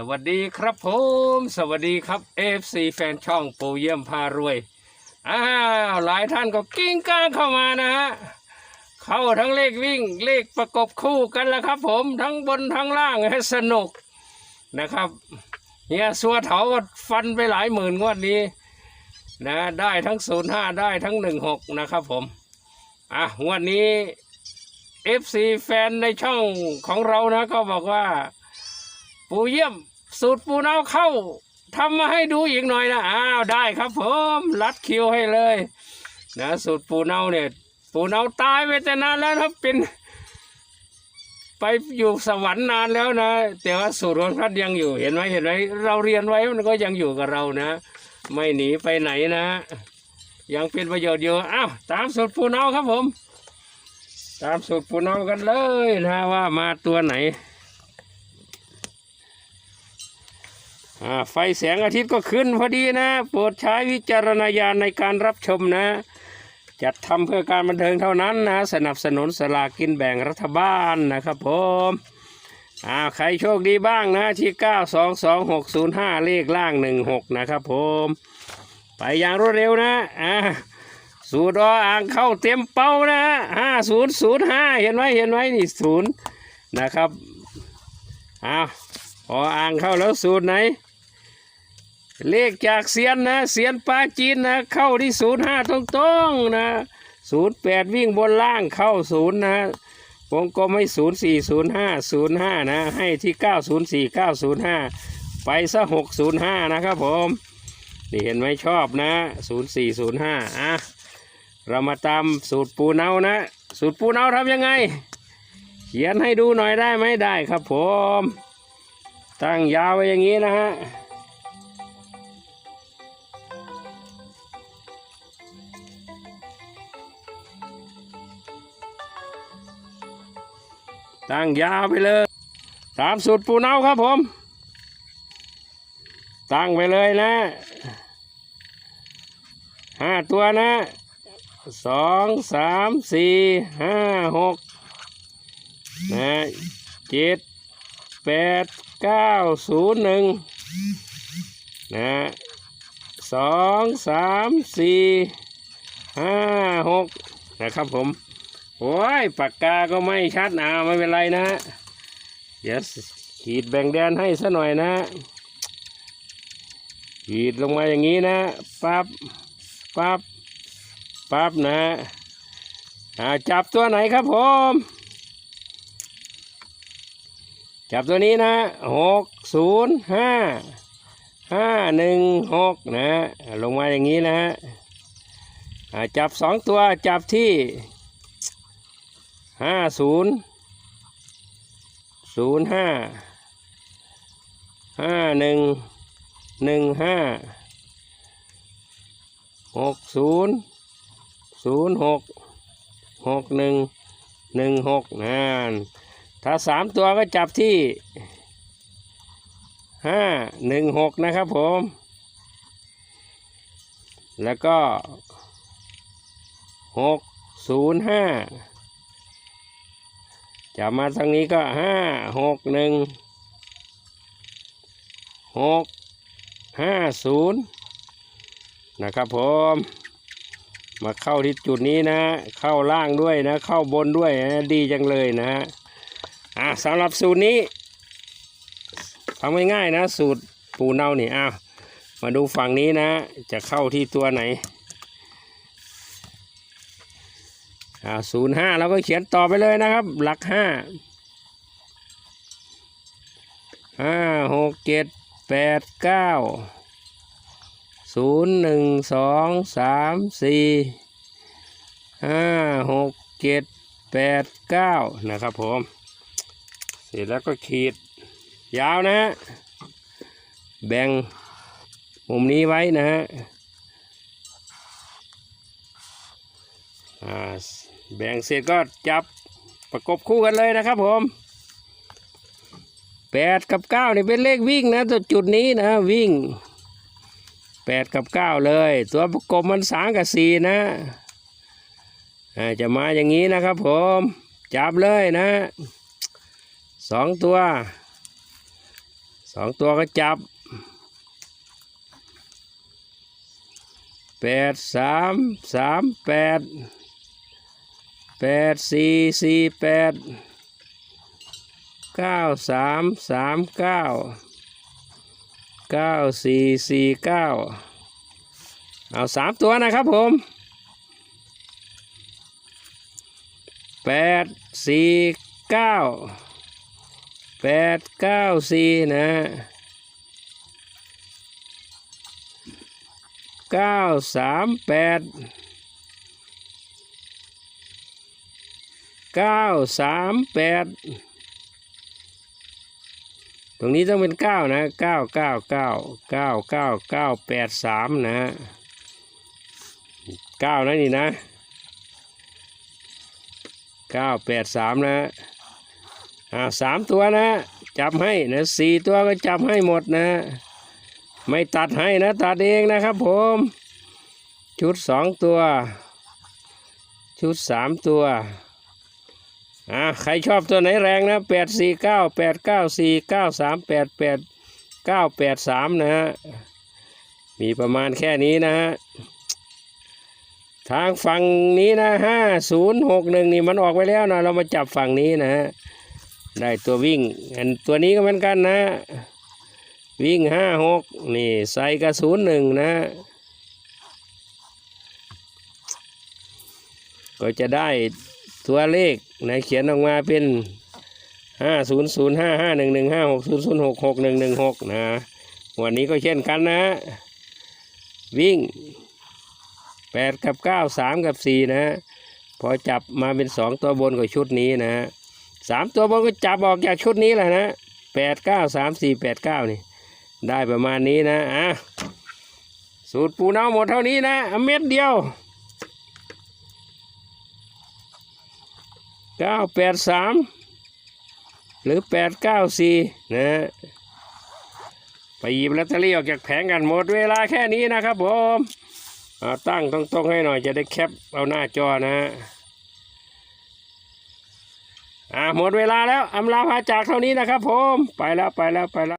สวัสดีครับผม สวัสดีครับ FC แฟนช่องปูเยี่ยมพารวย อ้าว หลายท่านก็กิ้งก้างเข้ามานะฮะ เข้าทั้งเลขวิ่งเลขประกบคู่กันแล้วครับผมทั้งบนทั้งล่างให้สนุกนะครับเฮียสัวเถาก็ฟันไปหลายหมื่นงวดนี้นะได้ทั้ง 05 ได้ทั้ง 16 นะครับผม อะงวดนี้ FC แฟนในช่องของเรานะก็บอกว่าปูเยี่ยม สูตรปูเนาเข้าทำมาให้ดูอีกหน่อยนะอ้าวได้ครับผมรัดคิวให้เลยนะสูตรปูเนาเนี่ยปูเนาตายไปแต่นานแล้วครับเป็น ไปอยู่สวรรค์นานแล้วนะ แต่ว่าสูตรของท่านยังอยู่เห็นไหมเห็นไหมเราเรียนไว้มันก็ยังอยู่กับเรานะ ไม่หนีไปไหนนะ ยังเป็นประโยชน์อยู่อ้าวตามสูตรปูเนาครับผม ตามสูตรปูเนากันเลยนะว่ามาตัวไหน อ่า ไฟแสงอาทิตย์ก็ขึ้นพอดีนะ โปรดใช้วิจารณญาณในการรับชมนะ จัดทำเพื่อการบันเทิงเท่านั้นนะ สนับสนุนสลากกินแบ่งรัฐบาลนะครับผมอ่าใครโชคดีบ้างนะที่ 922605 เลขล่าง 16 นะครับผม ไปอย่างรวดเร็วนะอ่าสูตรออ่างเข้าเต็มเป้านะ5005เห็นไหมเห็นไหมนี่ศูนย์นะครับอ้าวพออ่างเข้าแล้วสูตรไหน เลขจากเสียนนะเสียนปลาจีนนะ เข้าที่ศูนย์ห้าตรงๆนะศูนย์แปดวิ่งบนล่างเข้าศูนย์นะวงกลมให้ศูนย์สี่ศูนย์ห้าศูนย์ห้านะ ให้ที่เก้าศูนย์สี่เก้าศูนย์ห้าไปซะหกศูนย์ห้านะครับผม นี่เห็นไหมชอบนะศูนย์สี่ศูนย์ห้าอะเรามาตามสูตรปูเนานะ สูตรปูเนาทำยังไง เขียนให้ดูหน่อยได้ไหมได้ครับผม ตั้งยาวไว้อย่างนี้นะฮะ ตั้งยาวไปเลย ตามสูตรปูเนาครับผม ตั้งไปเลยนะห้าตัวนะสองสามสี่ห้าหกนะเจ็ดแปดเก้าศูนย์หนึ่งนะสองสามสี่ห้าหกนะครับผม โอ้ยปากกาก็ไม่ชัดนะไม่เป็นไรนะ เดี๋ยวขีดแบ่งแดนให้ซะหน่อยนะ ขีดลงมาอย่างนี้นะปั๊บปั๊บปั๊บนะอ่าจับตัวไหนครับผม จับตัวนี้นะหกศูนย์ห้าห้าหนึ่งหกนะ ลงมาอย่างนี้นะอ่าจับสองตัวจับที่ ห้าศูนย์ศูนย์ห้าห้าหนึ่งหนึ่งห้าหกศูนย์ศูนย์หกหกหนึ่งหนึ่งหกนั่นถ้าสามตัวก็จับที่ห้าหนึ่งหกนะครับผม แล้วก็หกศูนย์ห้า จะมาทางนี้ก็ห้าหกหนึ่งหกห้าศูนย์นะครับผมมาเข้าที่จุดนี้นะ เข้าล่างด้วยนะ เข้าบนด้วยนะดีจังเลยนะฮะอะสำหรับสูตรนี้ทำง่ายๆนะ สูตรปูเน่านี่อ้าวมาดูฝั่งนี้นะ จะเข้าที่ตัวไหน อ่าศูนย์ห้าเราก็เขียนต่อไปเลยนะครับ หลักห้าห้าหกเจ็ดแปดเก้าศูนย์หนึ่งสองสามสี่ห้าหกเจ็ดแปดเก้านะครับผม เสร็จแล้วก็ขีด ยาวนะฮะ แบ่งมุมนี้ไว้นะฮะอ่า แบ่งเสร็จก็จับประกบคู่กันเลยนะครับผมแปดกับเก้านี่เป็นเลขวิ่งนะตัวจุดนี้นะวิ่งแปดกับเก้าเลย ตัวประกบมันสามกับสี่นะจะมาอย่างนี้นะครับผมจับเลยนะสองตัวสองตัวก็จับแปดสามสามแปด แปดสี่สี่แปดเก้าสามสามเก้าเก้าสี่สี่เก้าเอาสามตัวนะครับผมแปดสี่เก้าแปดเก้าสี่นะเก้าสามแปด เก้าสามแปดตรงนี้ต้องเป็นเก้านะเก้าเก้าเก้าเก้าเก้าเก้าแปดสามนะเก้านะนี่นะเก้าแปดสามนะอ่าสามตัวนะจับให้นะสี่ตัวก็จับให้หมดนะ ไม่ตัดให้นะตัดเองนะครับผม ชุดสองตัว ชุดสามตัว อ่าใครชอบตัวไหนแรงนะแปดสี่เก้าแปดเก้าสี่เก้าสามแปดแปดเก้าแปดสามนะฮะ มีประมาณแค่นี้นะฮะ ทางฝั่งนี้นะห้าศูนย์หกหนึ่งนี่มันออกไปแล้วนะเรามาจับฝั่งนี้นะฮะ ได้ตัววิ่งอันตัวนี้ก็เหมือนกันนะ วิ่งห้าหกนี่ใส่กระสุนหนึ่งนะก็จะได้ ตัวเลขไหนเขียนออกมาเป็นห้าศูนย์ศูนย์ห้าห้าหนึ่งหนึ่งห้าหกศูนย์ศูนย์หกหกหนึ่งหนึ่งหกนะวันนี้ก็เช่นกันนะ วิ่งแปดกับเก้าสามกับสี่นะพอจับมาเป็นสองตัวบนกับชุดนี้นะสามตัวบนก็จับออกจากชุดนี้แหละนะแปดเก้าสามสี่แปดเก้านี่ ได้ประมาณนี้นะอะสูตรปูเนาหมดเท่านี้นะเม็ดเดียว เก้าแปดสามหรือแปดเก้าสี่นะไปหยิบลอตเตอรี่ออกจากแผงกันหมดเวลาแค่นี้นะครับผมตั้งตรงๆให้หน่อยจะได้แคปเอาหน้าจอนะฮะอ่าหมดเวลาแล้วอำลาพาจากเท่านี้นะครับผม ไปแล้วไปแล้วไปแล้ว